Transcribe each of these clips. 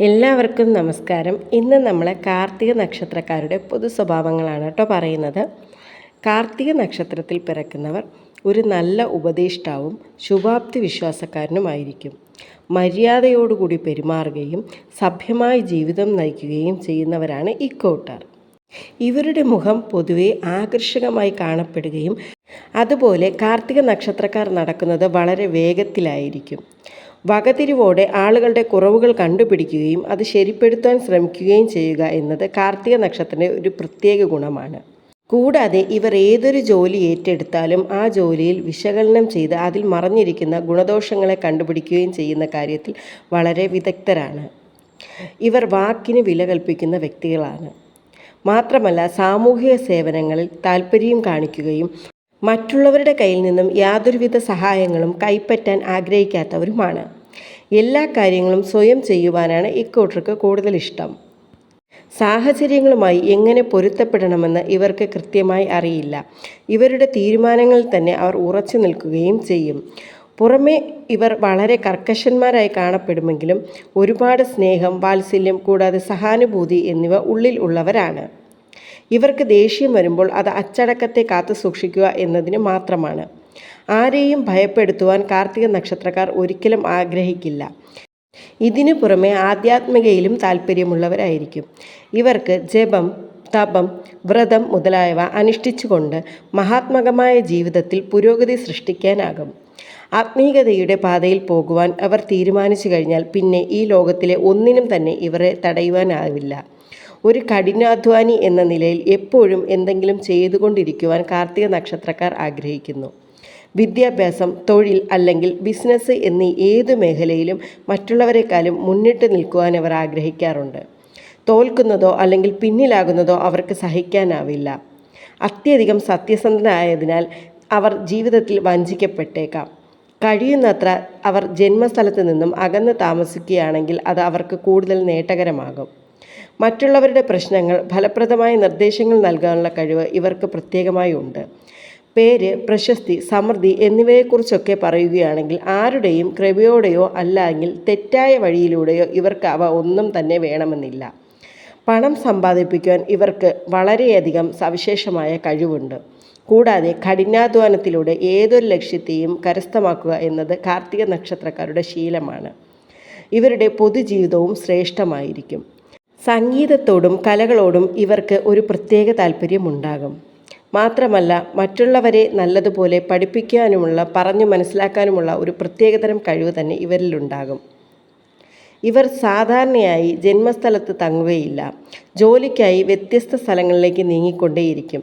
എല്ലാവർക്കും നമസ്കാരം. ഇന്ന് നമ്മൾ കാർത്തിക നക്ഷത്രക്കാരുടെ പൊതു സ്വഭാവങ്ങളാണ് കേട്ടോ പറയുന്നത്. കാർത്തിക നക്ഷത്രത്തിൽ പിറക്കുന്നവർ ഒരു നല്ല ഉപദേഷ്ടാവും ശുഭാപ്തി വിശ്വാസക്കാരനുമായിരിക്കും. മര്യാദയോടുകൂടി പെരുമാറുകയും സഭ്യമായ ജീവിതം നയിക്കുകയും ചെയ്യുന്നവരാണ് ഇക്കോട്ടാർ ഇവരുടെ മുഖം പൊതുവെ ആകർഷകമായി കാണപ്പെടുകയും അതുപോലെ കാർത്തിക നക്ഷത്രക്കാർ നടക്കുന്നത് വളരെ വേഗത്തിലായിരിക്കും. വകതിരിവോടെ ആളുകളുടെ കുറവുകൾ കണ്ടുപിടിക്കുകയും അത് ശരിപ്പെടുത്താൻ ശ്രമിക്കുകയും ചെയ്യുക എന്നത് കാർത്തിക നക്ഷത്രത്തിന്റെ ഒരു പ്രത്യേക ഗുണമാണ്. കൂടാതെ ഇവർ ഏതൊരു ജോലി ഏറ്റെടുത്താലും ആ ജോലിയിൽ വിശകലനം ചെയ്ത് അതിൽ മറഞ്ഞിരിക്കുന്ന ഗുണദോഷങ്ങളെ കണ്ടുപിടിക്കുകയും ചെയ്യുന്ന കാര്യത്തിൽ വളരെ വിദഗ്ധരാണ്. ഇവർ വാക്കിന് വില കൽപ്പിക്കുന്ന വ്യക്തികളാണ്. മാത്രമല്ല സാമൂഹിക സേവനങ്ങളിൽ താല്പര്യം കാണിക്കുകയും മറ്റുള്ളവരുടെ കയ്യിൽ നിന്നും യാതൊരുവിധ സഹായങ്ങളും കൈപ്പറ്റാൻ ആഗ്രഹിക്കാത്തവരുമാണ്. എല്ലാ കാര്യങ്ങളും സ്വയം ചെയ്യുവാനാണ് ഇക്കൂട്ടർക്ക് കൂടുതൽ ഇഷ്ടം. സാഹചര്യങ്ങളുമായി എങ്ങനെ പൊരുത്തപ്പെടണമെന്ന് ഇവർക്ക് കൃത്യമായി അറിയില്ല. ഇവരുടെ തീരുമാനങ്ങളിൽ തന്നെ അവർ ഉറച്ചു നിൽക്കുകയും ചെയ്യും. പുറമേ ഇവർ വളരെ കർക്കശന്മാരായി കാണപ്പെടുമെങ്കിലും ഒരുപാട് സ്നേഹം വാത്സല്യം കൂടാതെ സഹാനുഭൂതി എന്നിവ ഉള്ളിൽ ഉള്ളവരാണ്. ഇവർക്ക് ദേഷ്യം വരുമ്പോൾ അത് അച്ചടക്കത്തെ കാത്തു സൂക്ഷിക്കുക എന്നതിന് മാത്രമാണ്. ആരെയും ഭയപ്പെടുത്തുവാൻ കാർത്തിക നക്ഷത്രക്കാർ ഒരിക്കലും ആഗ്രഹിക്കില്ല. ഇതിനു പുറമെ ആധ്യാത്മികയിലും താല്പര്യമുള്ളവരായിരിക്കും ഇവർക്ക് ജപം തപം വ്രതം മുതലായവ അനുഷ്ഠിച്ചുകൊണ്ട് മഹാത്മകമായ ജീവിതത്തിൽ പുരോഗതി സൃഷ്ടിക്കാനാകും. ആത്മീയതയുടെ പാതയിൽ പോകുവാൻ അവർ തീരുമാനിച്ചു കഴിഞ്ഞാൽ പിന്നെ ഈ ലോകത്തിലെ ഒന്നിനും തന്നെ ഇവരെ തടയുവാനാവില്ല. ഒരു കഠിനാധ്വാനി എന്ന നിലയിൽ എപ്പോഴും എന്തെങ്കിലും ചെയ്തുകൊണ്ടിരിക്കുവാൻ കാർത്തിക നക്ഷത്രക്കാർ ആഗ്രഹിക്കുന്നു. വിദ്യാഭ്യാസം തൊഴിൽ അല്ലെങ്കിൽ ബിസിനസ് എന്നീ ഏത് മേഖലയിലും മറ്റുള്ളവരെക്കാളും മുന്നിട്ട് നിൽക്കുവാൻ അവർ ആഗ്രഹിക്കാറുണ്ട്. തോൽക്കുന്നതോ അല്ലെങ്കിൽ പിന്നിലാകുന്നതോ അവർക്ക് സഹിക്കാനാവില്ല. അത്യധികം സത്യസന്ധനായതിനാൽ അവർ ജീവിതത്തിൽ വഞ്ചിക്കപ്പെട്ടേക്കാം. കഴിയുന്നത്ര അവർ ജന്മസ്ഥലത്ത് നിന്നും അകന്ന് താമസിക്കുകയാണെങ്കിൽ അത് അവർക്ക് കൂടുതൽ നേട്ടകരമാകും. മറ്റുള്ളവരുടെ പ്രശ്നങ്ങൾ ഫലപ്രദമായ നിർദ്ദേശങ്ങൾ നൽകാനുള്ള കഴിവ് ഇവർക്ക് പ്രത്യേകമായി ഉണ്ട്. പേര് പ്രശസ്തി സമൃദ്ധി എന്നിവയെക്കുറിച്ചൊക്കെ പറയുകയാണെങ്കിൽ ആരുടെയും കൃപയോടെയോ അല്ലെങ്കിൽ തെറ്റായ വഴിയിലൂടെയോ ഇവർക്ക് അവ ഒന്നും തന്നെ വേണമെന്നില്ല. പണം സമ്പാദിപ്പിക്കുവാൻ ഇവർക്ക് വളരെയധികം സവിശേഷമായ കഴിവുണ്ട്. കൂടാതെ കഠിനാധ്വാനത്തിലൂടെ ഏതൊരു ലക്ഷ്യത്തെയും കരസ്ഥമാക്കുക എന്നത് കാർത്തിക നക്ഷത്രക്കാരുടെ ശീലമാണ്. ഇവരുടെ പൊതുജീവിതവും ശ്രേഷ്ഠമായിരിക്കും. സംഗീതത്തോടും കലകളോടും ഇവർക്ക് ഒരു പ്രത്യേക താല്പര്യമുണ്ടാകും. മാത്രമല്ല മറ്റുള്ളവരെ നല്ലതുപോലെ പഠിപ്പിക്കാനുമുള്ള പറഞ്ഞു മനസ്സിലാക്കാനുമുള്ള ഒരു പ്രത്യേകതരം കഴിവ് തന്നെ ഇവരിലുണ്ടാകും. ഇവർ സാധാരണയായി ജന്മസ്ഥലത്ത് തങ്ങുകയില്ല. ജോലിക്കായി വ്യത്യസ്ത സ്ഥലങ്ങളിലേക്ക് നീങ്ങിക്കൊണ്ടേയിരിക്കും.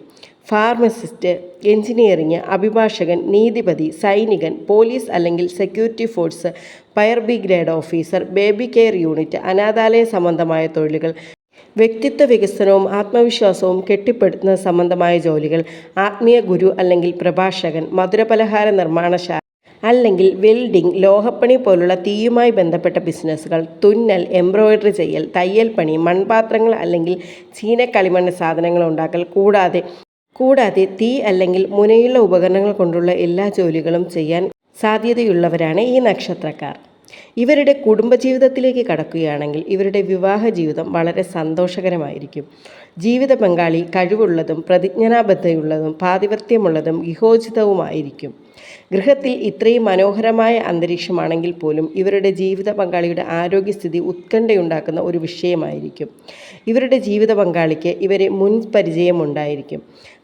ഫാർമസിസ്റ്റ് എഞ്ചിനീയറിംഗ് അഭിഭാഷകൻ നീതിപതി സൈനികൻ പോലീസ് അല്ലെങ്കിൽ security force fire brigade officer baby care unit അനാഥാലയ സംബന്ധമായ തൊഴിലുകൾ വ്യക്തിത്വ വികസനവും ആത്മവിശ്വാസവും കെട്ടിപ്പടുത്തുന്ന സംബന്ധമായ ജോലികൾ ആത്മീയ ഗുരു അല്ലെങ്കിൽ പ്രഭാഷകൻ മധുരപലഹാര നിർമ്മാണശാല അല്ലെങ്കിൽ വെൽഡിംഗ് ലോഹപ്പണി പോലുള്ള തീയുമായി ബന്ധപ്പെട്ട ബിസിനസ്സുകൾ തുന്നൽ എംബ്രോയ്ഡറി ചെയ്യൽ തയ്യൽ പണി മൺപാത്രങ്ങൾ അല്ലെങ്കിൽ ചീനക്കളിമണ്ണ് സാധനങ്ങൾ ഉണ്ടാക്കൽ കൂടാതെ കൂടാതെ തീ അല്ലെങ്കിൽ മുനയുള്ള ഉപകരണങ്ങൾ കൊണ്ടുള്ള എല്ലാ ജോലികളും ചെയ്യാൻ സാധ്യതയുള്ളവരാണ് ഈ നക്ഷത്രക്കാർ. ഇവരുടെ കുടുംബജീവിതത്തിലേക്ക് കടക്കുകയാണെങ്കിൽ ഇവരുടെ വിവാഹ ജീവിതം വളരെ സന്തോഷകരമായിരിക്കും. ജീവിത പങ്കാളി കഴിവുള്ളതും പ്രതിജ്ഞാബദ്ധയുള്ളതും പാതിവർത്യമുള്ളതും ഗിഹോചിതവുമായിരിക്കും ഗൃഹത്തിൽ ഇത്രയും മനോഹരമായ അന്തരീക്ഷമാണെങ്കിൽ പോലും ഇവരുടെ ജീവിത പങ്കാളിയുടെ ആരോഗ്യസ്ഥിതി ഉത്കണ്ഠയുണ്ടാക്കുന്ന ഒരു വിഷയമായിരിക്കും. ഇവരുടെ ജീവിത പങ്കാളിക്ക് ഇവരെ മുൻ പരിചയമുണ്ടായിരിക്കും.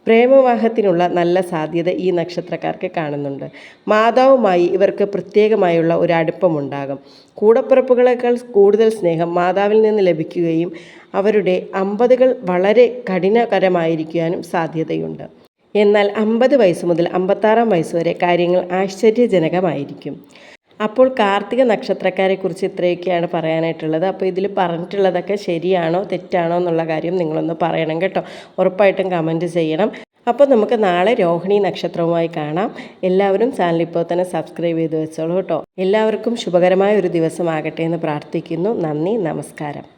പ്രേമവാഹത്തിനുള്ള നല്ല സാധ്യത ഈ നക്ഷത്രക്കാർക്ക് കാണുന്നുണ്ട്. മാതാവുമായി ഇവർക്ക് പ്രത്യേകമായുള്ള ഒരു അടുപ്പമുണ്ടാകും. കൂടപ്പിറപ്പുകളേക്കാൾ കൂടുതൽ സ്നേഹം മാതാവിൽ നിന്ന് ലഭിക്കുകയും അവരുടെ അമ്പതുകൾ വളരെ കഠിനകരമായിരിക്കാനും സാധ്യതയുണ്ട്. എന്നാൽ അമ്പത് വയസ്സ് മുതൽ അമ്പത്താറാം വയസ്സ് വരെ കാര്യങ്ങൾ ആശ്ചര്യജനകമായിരിക്കും. അപ്പോൾ കാർത്തിക നക്ഷത്രക്കാരെക്കുറിച്ച് ഇത്രയൊക്കെയാണ് പറയാനായിട്ടുള്ളത്. അപ്പോൾ ഇതിൽ പറഞ്ഞിട്ടുള്ളതൊക്കെ ശരിയാണോ തെറ്റാണോ എന്നുള്ള കാര്യം നിങ്ങളൊന്ന് പറയണം കേട്ടോ. ഉറപ്പായിട്ടും കമന്റ് ചെയ്യണം. അപ്പോൾ നമുക്ക് നാളെ രോഹിണി നക്ഷത്രവുമായി കാണാം. എല്ലാവരും ചാനൽ ഇപ്പോൾ തന്നെ സബ്സ്ക്രൈബ് ചെയ്ത് വെച്ചോളൂ കേട്ടോ. എല്ലാവർക്കും ശുഭകരമായ ഒരു ദിവസമാകട്ടെ എന്ന് പ്രാർത്ഥിക്കുന്നു. നന്ദി നമസ്കാരം.